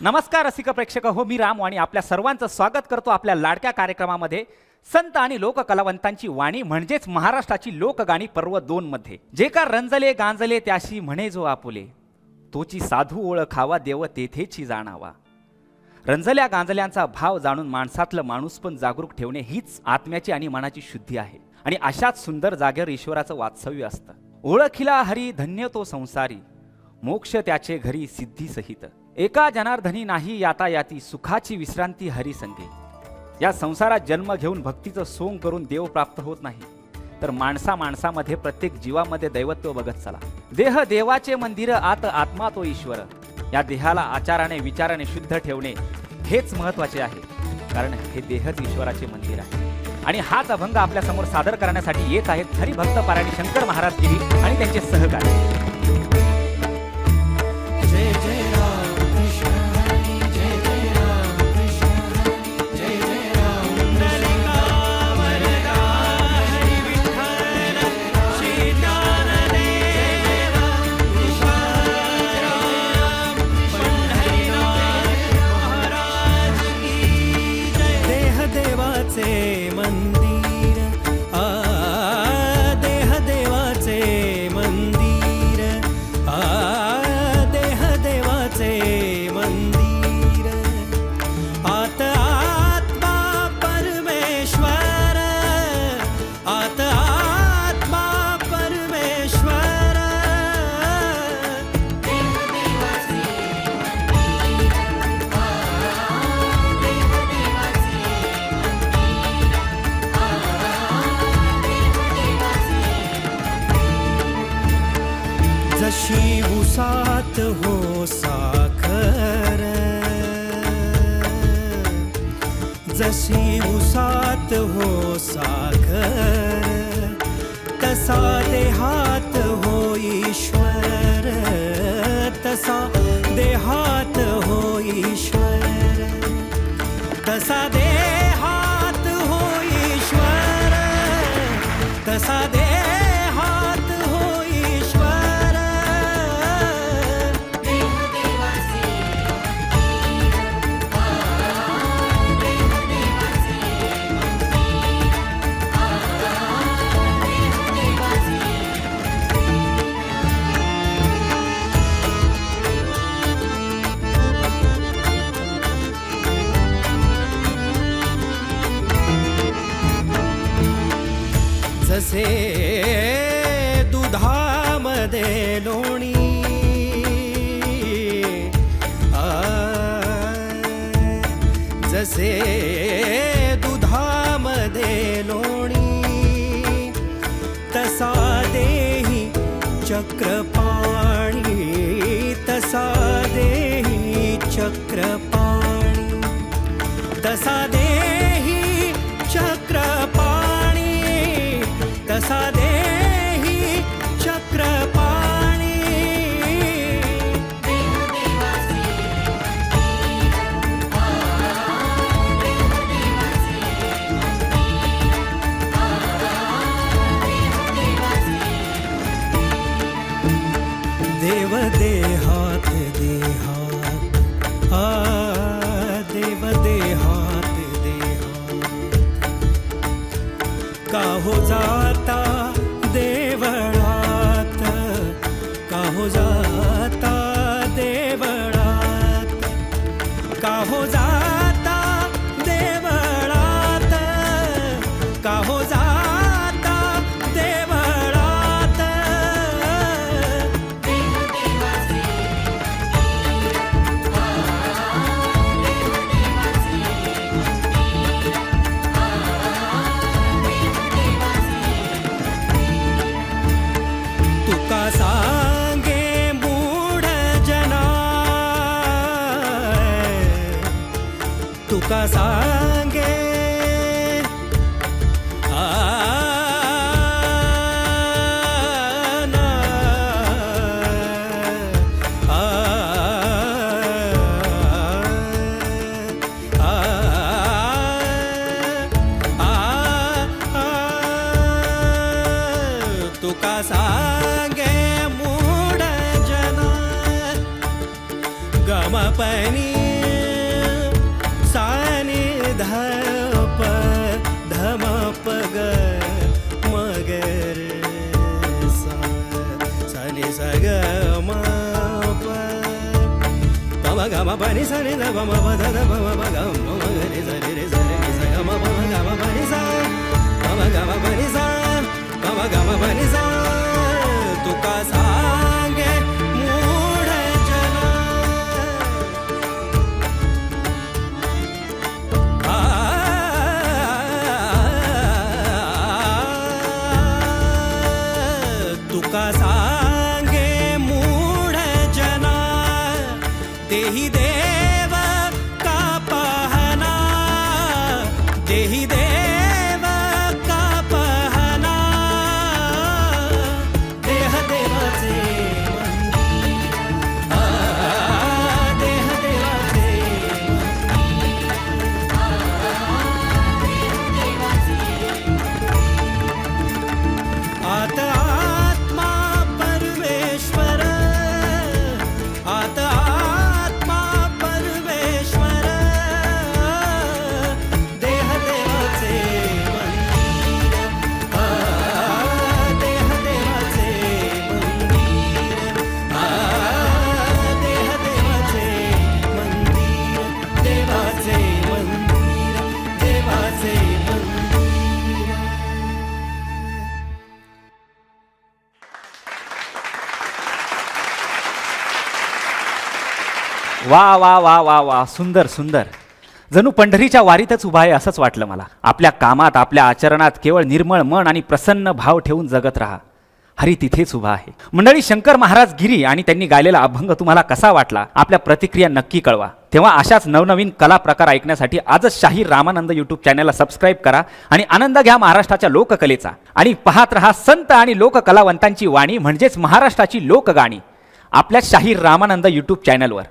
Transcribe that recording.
नमस्कार रसिक प्रेक्षक हो मी राम आणि आपल्या सर्वांचं स्वागत करतो आपल्या लाडक्या कार्यक्रमामध्ये. संत आणि लोककलावंतांची वाणी म्हणजेच महाराष्ट्राची लोकगाणी पर्व दोन मध्ये. जे का रंजले गांजले त्याशी म्हणे जो आपुले. तोची साधू ओळखावा देव तेथेची जाणावा. रंजल्या गांजल्यांचा भाव जाणून माणसातलं माणूस पण जागरूक ठेवणे हीच आत्म्याची आणि मनाची शुद्धी आहे. आणि अशाच सुंदर जागेवर ईश्वराचं वास्तव्य असतं. ओळखिला हरी धन्य तो संसारी. मोक्ष त्याचे घरी सिद्धी सहित. एका जनार्दनी नाही यातायाती सुखाची विश्रांती हरी संगे या संसारात जन्म घेऊन भक्तीचं सोंग करून देव प्राप्त होत नाही. तर माणसा माणसामध्ये प्रत्येक जीवामध्ये दैवत्व बघत चला. देह देवाचे मंदिर आत आत्मा तो ईश्वर. या देहाला आचाराने विचाराने शुद्ध ठेवणे हेच महत्त्वाचे आहे. कारण हे देहच ईश्वराचे मंदिर आहे. आणि हाच अभंग आपल्यासमोर सादर करण्यासाठी येत आहेत हरिभक्त पारायणी शंकर महाराज गिरी आणि त्यांचे सहकारी. देवाचे जशी उसात हो साखर. जशी उसात हो साखर तसा देहात हो ईश्वर. तसा देहात हो ईश्वर. तसा देहात हो ईश्वर. तसा दे जसे दुधामध्ये लोणी. आ, जसे दुधामध्ये लोणी. तसा देही चक्रपाणी. तसा देही चक्रपाणी. तसा दे का हो जाता देवळात? का हो जाता देवळात? का हो जाता देवळात? का हो जाता तुका सांगे मूड जना गमपनी सानी धप धमप ग मगर सा सनी सग मप। गम गम पनि सनी ध बम बध ध बम गम मगरे सरी रे सरी रे सगम बम गम पनि सा गम गम पनि गम गम पनि तुका वा वा वा वा वा सुंदर सुंदर. जणू पंढरीच्या वारीतच उभा आहे असंच वाटलं मला. आपल्या कामात आपल्या आचरणात केवळ निर्मळ मन आणि प्रसन्न भाव ठेवून जगत राहा. हरी तिथेच उभा आहे. मंडळी शंकर महाराज गिरी आणि त्यांनी गायलेला अभंग तुम्हाला कसा वाटला? आपल्या प्रतिक्रिया नक्की कळवा. तेव्हा अशाच नवनवीन कला प्रकार ऐकण्यासाठी आजच शाहीर रामानंद यूट्यूब चॅनलला सबस्क्राईब करा आणि आनंद घ्या महाराष्ट्राच्या लोककलेचा. आणि पाहत रहा संत आणि लोककलावंतांची वाणी म्हणजेच महाराष्ट्राची लोकगाणी. आपल्या शाहीर रामानंद यूट्यूब चॅनलवर